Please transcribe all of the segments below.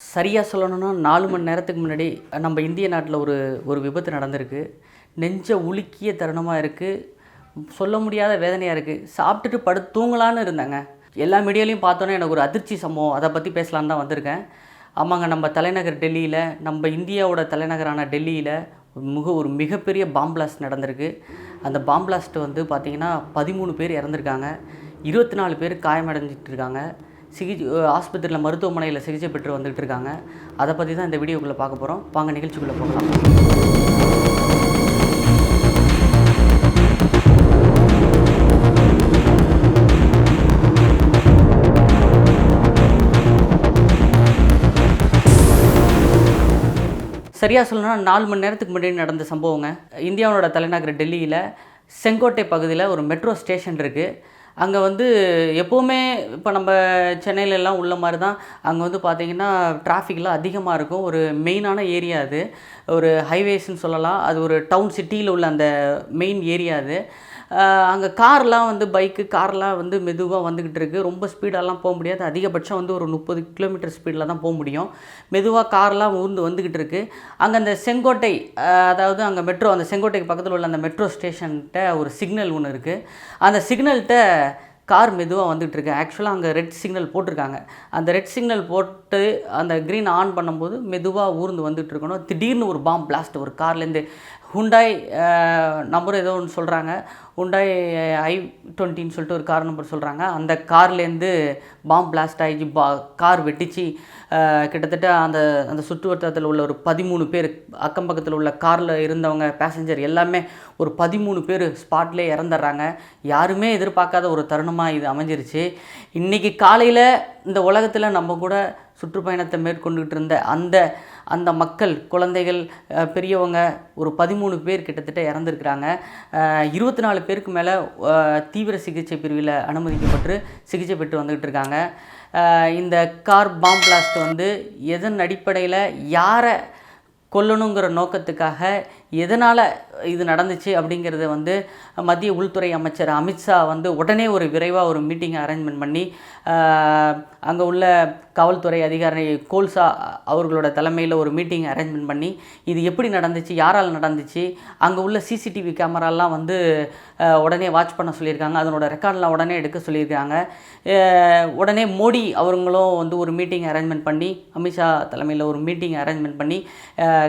சரியாக சொல்லணும்னா நாலு மணி நேரத்துக்கு முன்னாடி நம்ம இந்திய நாட்டில் ஒரு ஒரு விபத்து நடந்திருக்கு. நெஞ்ச உலுக்கிய தருணமாக இருக்குது சொல்ல முடியாத வேதனையாக இருக்குது சாப்பிட்டுட்டு படு தூங்கலான்னு இருந்தாங்க. எல்லா மீடியாலையும் பார்த்தோன்னே எனக்கு ஒரு அதிர்ச்சி சம்பவம். அதை பற்றி பேசலான்னு தான் வந்திருக்கேன். ஆமாங்க நம்ம தலைநகர் டெல்லியில் நம்ம இந்தியாவோட தலைநகரான டெல்லியில் மிக ஒரு மிகப்பெரிய பாம்பிளாஸ்ட் நடந்திருக்கு. அந்த பாம்பிளாஸ்ட்டு வந்து பார்த்திங்கன்னா பதிமூணு பேர் இறந்துருக்காங்க. இருபத்தி நாலு பேர் காயமடைஞ்சிட்டு இருக்காங்க. சிகிச்சை ஆஸ்பத்திரியில் மருத்துவமனையில் சிகிச்சை பெற்று வந்துகிட்டு இருக்காங்க. அதை பற்றி தான் இந்த வீடியோக்குள்ளே பார்க்க போகிறோம் வாங்க நிகழ்ச்சிக்குள்ளே போகலாம். சரியாக சொல்லணும்னா நாலு மணி நேரத்துக்கு முன்னாடி நடந்த சம்பவங்க. இந்தியாவோட தலைநகர் டெல்லியில் செங்கோட்டை பகுதியில் ஒரு மெட்ரோ ஸ்டேஷன் இருக்குது அங்கே வந்து எப்போவுமே இப்போ நம்ம சென்னையிலலாம் உள்ள மாதிரி தான் அங்கே வந்து பார்த்திங்கன்னா டிராஃபிக்லாம் அதிகமாக இருக்கும். ஒரு மெயினான ஏரியா அது. ஒரு ஹைவேஸ்ன்னு சொல்லலாம். அது ஒரு டவுன் சிட்டியில் உள்ள அந்த மெயின் ஏரியா அது. அங்கே கார்லாம் வந்து பைக்கு கார்லாம் வந்து மெதுவாக வந்துக்கிட்டு இருக்குது ரொம்ப ஸ்பீடாலாம் போக முடியாது. அதிகபட்சம் வந்து ஒரு முப்பது கிலோமீட்டர் ஸ்பீடில் தான் போக முடியும். மெதுவாக கார்லாம் ஊர்ந்து வந்துக்கிட்டு இருக்குது அங்கே அந்த செங்கோட்டை அதாவது அங்கே மெட்ரோ அந்த செங்கோட்டைக்கு பக்கத்தில் உள்ள அந்த மெட்ரோ ஸ்டேஷன்கிட்ட ஒரு சிக்னல் ஒன்று இருக்குது அந்த சிக்னல்கிட்ட கார் மெதுவாக வந்துகிட்ருக்கு. ஆக்சுவலாக அங்கே ரெட் சிக்னல் போட்டிருக்காங்க. அந்த ரெட் சிக்னல் போட்டு அந்த க்ரீன் ஆன் பண்ணும்போது மெதுவாக ஊர்ந்து வந்துட்டு இருக்கணும் திடீர்னு ஒரு பாம் பிளாஸ்ட் ஒரு கார்லேருந்து ஹுண்டாய் நம்பர் ஏதோ ஒன்று சொல்கிறாங்க ஹுண்டாய் ஐ டுவெண்ட்டின்னு சொல்லிட்டு ஒரு கார் நம்பர் சொல்கிறாங்க அந்த கார்லேருந்து பாம் பிளாஸ்ட் ஆகி பா கார் வெட்டிச்சு கிட்டத்தட்ட அந்த அந்த சுற்றுவட்டத்தில் உள்ள ஒரு பதிமூணு பேர் அக்கம் பக்கத்தில் உள்ள காரில் இருந்தவங்க பேசஞ்சர் எல்லாமே ஒரு பதிமூணு பேர் ஸ்பாட்லேயே இறந்துடுறாங்க. யாருமே எதிர்பார்க்காத ஒரு தருணமாக இது அமைஞ்சிருச்சு. இன்றைக்கி காலையில் இந்த உலகத்தில் நம்ம கூட சுற்றுப்பயணத்தை மேற்கொண்டுகிட்டு இருந்த அந்த அந்த மக்கள் குழந்தைகள் பெரியவங்க ஒரு பதிமூணு பேர் கிட்டத்தட்ட இறந்துருக்குறாங்க. இருபத்தி நாலு பேருக்கு மேலே தீவிர சிகிச்சை பிரிவில் அனுமதிக்கப்பட்டு சிகிச்சை பெற்று வந்துக்கிட்டு இருக்காங்க. இந்த கார் பாம் பிளாஸ்ட் வந்து எதன் அடிப்படையில் யாரை கொல்லணுங்கிற நோக்கத்துக்காக எதனால் இது நடந்துச்சு அப்படிங்கிறத வந்து மத்திய உள்துறை அமைச்சர் அமித்ஷா வந்து உடனே ஒரு விரைவாக ஒரு மீட்டிங் அரேஞ்ச்மெண்ட் பண்ணி அங்கே உள்ள காவல்துறை அதிகாரி கோல்சா அவர்களோட தலைமையில் ஒரு மீட்டிங் அரேஞ்ச்மெண்ட் பண்ணி இது எப்படி நடந்துச்சு யாரால் நடந்துச்சு அங்கே உள்ள சிசிடிவி கேமராலாம் வந்து உடனே வாட்ச் பண்ண சொல்லியிருக்காங்க அதனோட ரெக்கார்ட்லாம் உடனே எடுக்க சொல்லியிருக்காங்க. உடனே மோடி அவங்களும் வந்து ஒரு மீட்டிங் அரேஞ்ச்மெண்ட் பண்ணி அமித்ஷா தலைமையில் ஒரு மீட்டிங் அரேஞ்ச்மெண்ட் பண்ணி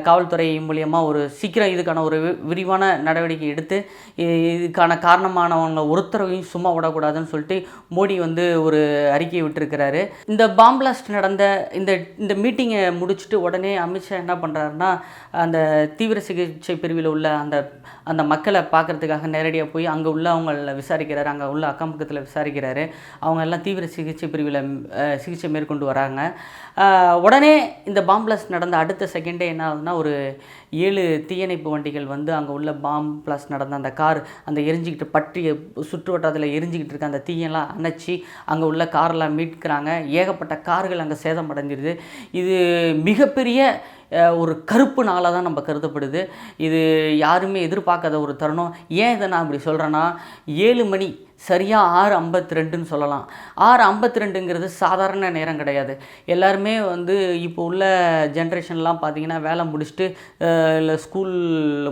காவல்துறை மூலியமாக ஒரு சீக்கிரம் இதுக்கான ஒரு வி- விரிவான நடவடிக்கை எடுத்து இதுக்கான காரணமானவங்க ஒருத்தரையும் சும்மா விடக்கூடாதுன்னு சொல்லிட்டு மோடி வந்து ஒரு அறிக்கையை விட்டுருக்கிறாரு. இந்த பாம்பிளாஸ்ட் நடந்த இந்த இந்த மீட்டிங்கை முடிச்சுட்டு உடனே அமித்ஷா என்ன பண்ணுறாருன்னா அந்த தீவிர சிகிச்சை பிரிவில் உள்ள அந்த அந்த மக்களை பார்க்கறதுக்காக நேரடியாக போய் அங்கே உள்ள அவங்கள விசாரிக்கிறாரு அங்கே உள்ள அக்கம் பக்கத்தில் விசாரிக்கிறாரு. அவங்க எல்லாம் தீவிர சிகிச்சை பிரிவில் சிகிச்சை மேற்கொண்டு வராங்க. உடனே இந்த பாம்பிளாஸ்ட் நடந்த அடுத்த செகண்டே என்ன ஆகுதுன்னா ஒரு ஏழு தீயணைப்பு வண்டிகள் வந்து அங்கே உள்ள பாம் ப்ளஸ் நடந்த அந்த கார் அந்த எரிஞ்சிக்கிட்டு பற்றிய சுற்று வட்டாரத்தில் எரிஞ்சிக்கிட்டு இருக்க அந்த தீயெல்லாம் அணைச்சி அங்கே உள்ள காரெல்லாம் மீட்கிறாங்க. ஏகப்பட்ட கார்கள் அங்கே சேதம் அடைஞ்சிருது இது மிகப்பெரிய ஒரு கருப்பு நாளாக தான் நம்ம கருதப்படுது. இது யாருமே எதிர்பார்க்காத ஒரு தருணம். ஏன் இதை நான் அப்படி சொல்கிறேன்னா ஏழு மணி சரியாக ஆறு ஐம்பத்தி ரெண்டுன்னு சொல்லலாம். ஆறு ஐம்பத்தி ரெண்டுங்கிறது சாதாரண நேரம் கிடையாது. எல்லாருமே வந்து இப்போ உள்ள ஜென்ரேஷன்லாம் பார்த்தீங்கன்னா வேலை முடிச்சுட்டு இல்லை ஸ்கூல்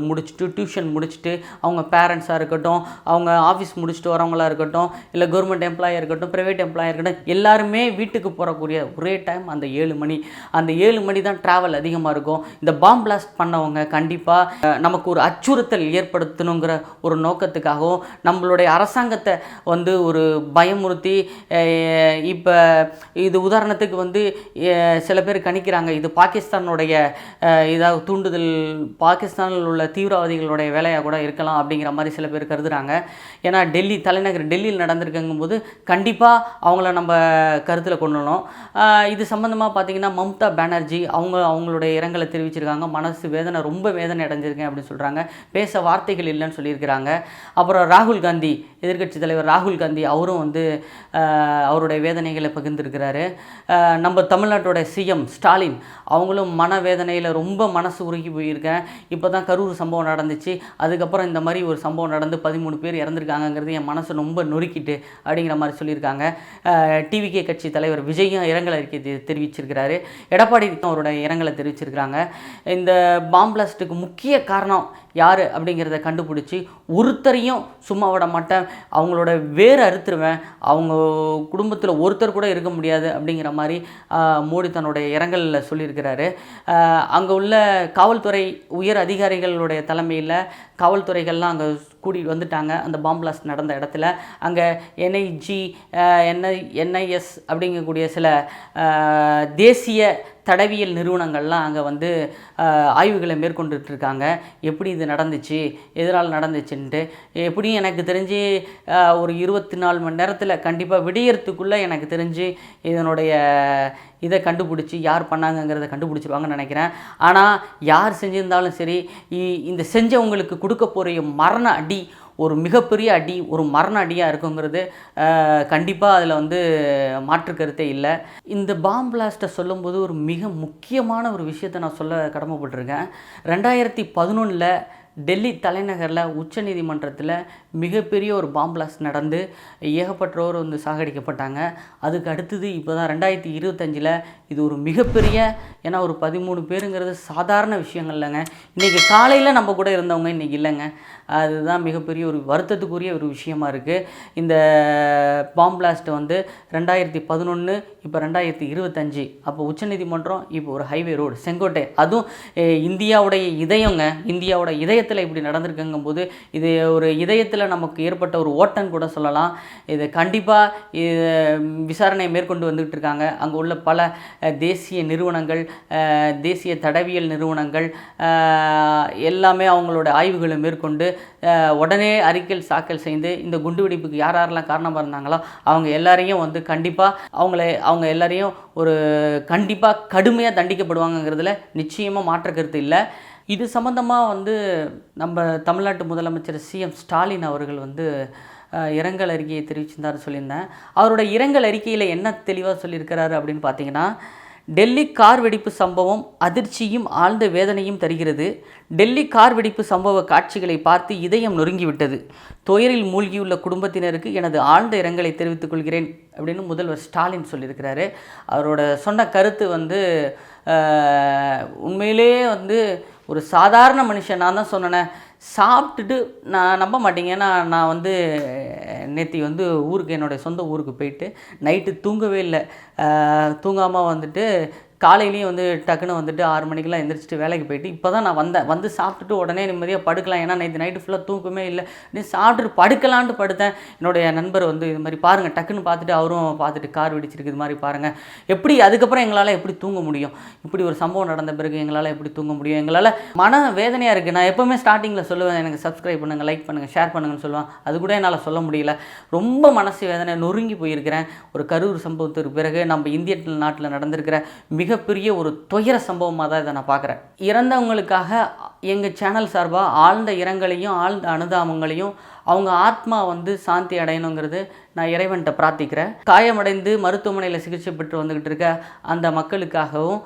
முடிச்சுட்டு டியூஷன் முடிச்சுட்டு அவங்க பேரண்ட்ஸாக இருக்கட்டும் அவங்க ஆஃபீஸ் முடிச்சுட்டு வரவங்களா இருக்கட்டும் இல்லை கவர்மெண்ட் எம்ப்ளாயாக இருக்கட்டும் ப்ரைவேட் எம்ப்ளாயாக இருக்கட்டும் எல்லாருமே வீட்டுக்கு போகக்கூடிய ஒரே டைம் அந்த ஏழு மணி. அந்த ஏழு மணி தான் ட்ராவல் அதிகமாக இருக்கும். இந்த பாம் பிளாஸ்ட் பண்ணவங்க கண்டிப்பாக நமக்கு ஒரு அச்சுறுத்தல் ஏற்படுத்தணுங்கிற ஒரு நோக்கத்துக்காகவும் நம்மளுடைய அரசாங்கத்தை வந்து ஒரு பயமுறுத்தி இப்போ இது உதாரணத்துக்கு வந்து சில பேர் கணிக்கிறாங்க. இது பாகிஸ்தானுடைய இதாக தூண்டுதல் பாகிஸ்தானில் உள்ள தீவிரவாதிகளுடைய வேலையாக கூட இருக்கலாம் அப்படிங்கிற மாதிரி சில பேர் கருதுறாங்க. ஏன்னா டெல்லி தலைநகர் டெல்லியில் நடந்திருக்குங்கும் போது கண்டிப்பாக அவங்கள நம்ம கருத்தில் கொள்ளணும் இது சம்மந்தமாக பார்த்தீங்கன்னா மம்தா பானர்ஜி அவங்க அவங்களுடைய இரங்கலை தெரிவிச்சிருக்காங்க. மனசு வேதனை ரொம்ப வேதனை அடைஞ்சிருக்கேன் அப்படின்னு சொல்கிறாங்க பேச வார்த்தைகள் இல்லைன்னு சொல்லியிருக்கிறாங்க. அப்புறம் ராகுல் காந்தி எதிர்க்கட்சி தலைவர் ராகுல் காந்தி அவரும் வந்து அவருடைய வேதனைகளை பகிர்ந்திருக்கிறாரு. நம்ம தமிழ்நாட்டோட சிஎம் ஸ்டாலின் அவங்களும் மனவேதனையில் ரொம்ப மனசு உருகி போயிருக்கேன். இப்போ தான் கரூர் சம்பவம் நடந்துச்சு. அதுக்கப்புறம் இந்த மாதிரி ஒரு சம்பவம் நடந்து பதிமூணு பேர் இறந்துருக்காங்கங்கிறது என் மனசை ரொம்ப நொறுக்கிட்டு அப்படிங்கிற மாதிரி சொல்லியிருக்காங்க. டிவிகே கட்சி தலைவர் விஜயும் இரங்கல் அறிக்கை தெரிவிச்சிருக்கிறாரு. எடப்பாடி அவரோட இரங்கலை தெரிவிச்சிருக்கிறாங்க. இந்த பாம்பிளாஸ்ட்டுக்கு முக்கிய காரணம் யார் அப்படிங்கிறத கண்டுபிடிச்சி ஒருத்தரையும் சும்மா விட மாட்டேன். அவங்களோட வேர் அறுத்துருவேன். அவங்க குடும்பத்தில் ஒருத்தர் கூட இருக்க முடியாது அப்படிங்கிற மாதிரி மோடி தன்னுடைய இரங்கலில் சொல்லியிருக்கிறாரு. அங்கே உள்ள காவல்துறை உயர் அதிகாரிகளுடைய தலைமையில் காவல்துறைகள்லாம் அங்கே கூட்டிகிட்டு வந்துட்டாங்க. அந்த பாம் பிளாஸ்ட் நடந்த இடத்துல. அங்கே என்ஐஜி என்ஐ என்ஐஎஸ் அப்படிங்கக்கூடிய சில தேசிய தடவியல் நிறுவனங்கள்லாம் அங்கே வந்து ஆய்வுகளை மேற்கொண்டுட்ருக்காங்க. எப்படி இது நடந்துச்சு? எதனால் நடந்துச்சுன்ட்டு. எப்படியும் எனக்கு தெரிஞ்சு ஒரு இருபத்தி நாலு மணி நேரத்தில் கண்டிப்பாக விடியறதுக்குள்ளே எனக்கு தெரிஞ்சு இதனுடைய இதை கண்டுபிடிச்சி யார் பண்ணாங்கங்கிறத கண்டுபிடிச்சிருவாங்கன்னு நினைக்கிறேன். ஆனால் யார் செஞ்சிருந்தாலும் சரி இ- இந்த செஞ்சவங்களுக்கு கொடுக்க போகிற மரண அடி ஒரு மிகப்பெரிய அடி ஒரு மரண அடியாக இருக்குங்கிறது கண்டிப்பாக அதில் வந்து மாற்று கருத்தே இல்லை. இந்த பாம் பிளாஸ்ட்டை சொல்லும்போது ஒரு மிக முக்கியமான ஒரு விஷயத்தை நான் சொல்ல கடமைப்பட்டிருக்கேன். ரெண்டாயிரத்தி பதினொன்றில் டெல்லி தலைநகரில் உச்சநீதிமன்றத்தில் மிகப்பெரிய ஒரு பாம்பிளாஸ்ட் நடந்து ஏகப்பட்டோர் வந்து சாகடிக்கப்பட்டாங்க. அதுக்கு அடுத்தது இப்போ தான் ரெண்டாயிரத்தி இருபத்தஞ்சில் இது ஒரு மிகப்பெரிய ஏன்னா ஒரு பதிமூணு பேருங்கிறது சாதாரண விஷயங்கள் இல்லைங்க. இன்றைக்கி காலையில் நம்ம கூட இருந்தவங்க இன்றைக்கி இல்லைங்க. அதுதான் மிகப்பெரிய ஒரு வருத்தத்துக்குரிய ஒரு விஷயமா இருக்குது இந்த பாம்பிளாஸ்ட்டு வந்து ரெண்டாயிரத்தி பதினொன்று இப்போ ரெண்டாயிரத்தி இருபத்தஞ்சி. அப்போ உச்சநீதிமன்றம் இப்போ ஒரு ஹைவே ரோடு செங்கோட்டை. அதுவும் இந்தியாவுடைய இதயங்க இந்தியாவோட இதயத்தில் இப்படி நடந்திருக்குங்கும் போது இது ஒரு இதயத்தில் நமக்கு ஏற்பட்ட ஒரு ஓட்டம் கூட சொல்லலாம். இது கண்டிப்பாக விசாரணையை மேற்கொண்டு வந்துக்கிட்டு இருக்காங்க. அங்கே உள்ள பல தேசிய நிறுவனங்கள் தேசிய தடவியல் நிறுவனங்கள் எல்லாமே அவங்களோட ஆய்வுகளை மேற்கொண்டு உடனே அறிக்கையில் சாக்கல் செய்து இந்த குண்டுவெடிப்புக்கு யார் யாரெல்லாம் காரணமாக இருந்தாங்களோ அவங்க எல்லாரையும் வந்து கண்டிப்பாக அவங்கள அவங்க எல்லாரையும் ஒரு கண்டிப்பாக கடுமையாக தண்டிக்கப்படுவாங்கங்கிறதுல நிச்சயமாக மாற்ற கருத்து இல்லை. இது சம்மந்தமாக வந்து நம்ம தமிழ்நாட்டு முதலமைச்சர் சிஎம் ஸ்டாலின் அவர்கள் வந்து இரங்கல் அறிக்கையை தெரிவிச்சிருந்தார் சொல்லியிருந்தேன். அவரோட இரங்கல் அறிக்கையில் என்ன தெளிவாக சொல்லியிருக்கிறாரு அப்படின்னு பார்த்தீங்கன்னா டெல்லி கார் வெடிப்பு சம்பவம் அதிர்ச்சியும் ஆழ்ந்த வேதனையும் தருகிறது. டெல்லி கார் வெடிப்பு சம்பவ காட்சிகளை பார்த்து இதயம் நொறுங்கிவிட்டது. துயரில் மூழ்கியுள்ள குடும்பத்தினருக்கு எனது ஆழ்ந்த இரங்கலை தெரிவித்துக் கொள்கிறேன் அப்படின்னு முதல்வர் ஸ்டாலின் சொல்லியிருக்கிறாரு. அவரோட சொன்ன கருத்து வந்து உண்மையிலேயே உண்மையிலே வந்து ஒரு சாதாரண மனுஷன் நான் தான் சொன்னேன் சாப்பிட்டுட்டு நான் நம்ப மாட்டீங்க. நான் நான் வந்து நேற்று வந்து ஊருக்கு என்னுடைய சொந்த ஊருக்கு போயிட்டு நைட்டு தூங்கவே இல்லை. தூங்காமல் வந்துட்டு காலையிலேயும் வந்து டக்குன்னு வந்துட்டு ஆறு மணிக்கெல்லாம் எந்திரிச்சிட்டு வேலைக்கு போயிட்டு இப்போ தான் நான் வந்தேன். வந்து சாப்பிட்டுட்டு உடனே நிம்மதியாக படுக்கலாம். ஏன்னா நேற்று நைட்டு ஃபுல்லாக தூக்கமே இல்லை. நீ சாப்பிட்டுட்டு படுக்கலான்ட்டு படுத்தேன். என்னுடைய நண்பர் வந்து இது மாதிரி பாருங்கள் டக்குன்னு பார்த்துட்டு அவரும் பார்த்துட்டு கார் வெடிச்சிருக்கு இது மாதிரி பாருங்கள் எப்படி அதுக்கப்புறம் எங்களால் எப்படி தூங்க முடியும்? இப்படி ஒரு சம்பவம் நடந்த பிறகு எங்களால் எப்படி தூங்க முடியும்? எங்களால் மன வேதனையாக இருக்குது நான் எப்போவுமே ஸ்டார்டிங்கில் சொல்லுவேன் எனக்கு சப்ஸ்கிரைப் பண்ணுங்கள் லைக் பண்ணுங்கள் ஷேர் பண்ணுங்கன்னு சொல்லுவேன். அது கூட என்னால் சொல்ல முடியல. ரொம்ப மனசு வேதனை நொறுங்கி போயிருக்கிறேன். ஒரு கரூர் சம்பவத்துக்கு பிறகு நம்ம இந்திய நாட்டில் நடந்திருக்கிற மிகப்பெரிய ஒரு துயர சம்பவமாக தான் இதை நான் பார்க்குறேன். இறந்தவங்களுக்காக எங்கள் சேனல் சார்பாக ஆழ்ந்த இரங்கலையும் ஆழ்ந்த அனுதாபங்களையும் அவங்க ஆத்மா வந்து சாந்தி அடையணுங்கிறது நான் இறைவன்கிட்ட பிரார்த்திக்கிறேன். காயமடைந்து மருத்துவமனையில் சிகிச்சை பெற்று வந்துக்கிட்டு இருக்க அந்த மக்களுக்காகவும்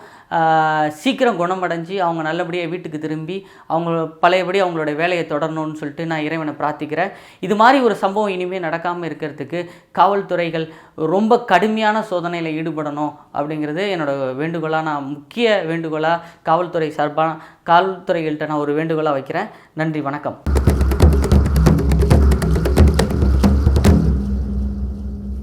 சீக்கிரம் குணமடைஞ்சு அவங்க நல்லபடியாக வீட்டுக்கு திரும்பி அவங்க பழையபடி அவங்களோட வேலையை தொடரணும்னு சொல்லிட்டு நான் இறைவனை பிரார்த்திக்கிறேன். இது மாதிரி ஒரு சம்பவம் இனிமேல் நடக்காமல் இருக்கிறதுக்கு காவல்துறைகள் ரொம்ப கடுமையான சோதனையில் ஈடுபடணும் அப்படிங்கிறது என்னோட வேண்டுகோளாக நான் முக்கிய வேண்டுகோளாக காவல்துறை சார்பாக காவல்துறைகள்கிட்ட நான் ஒரு வேண்டுகோளாக வைக்கிறேன். நன்றி வணக்கம்.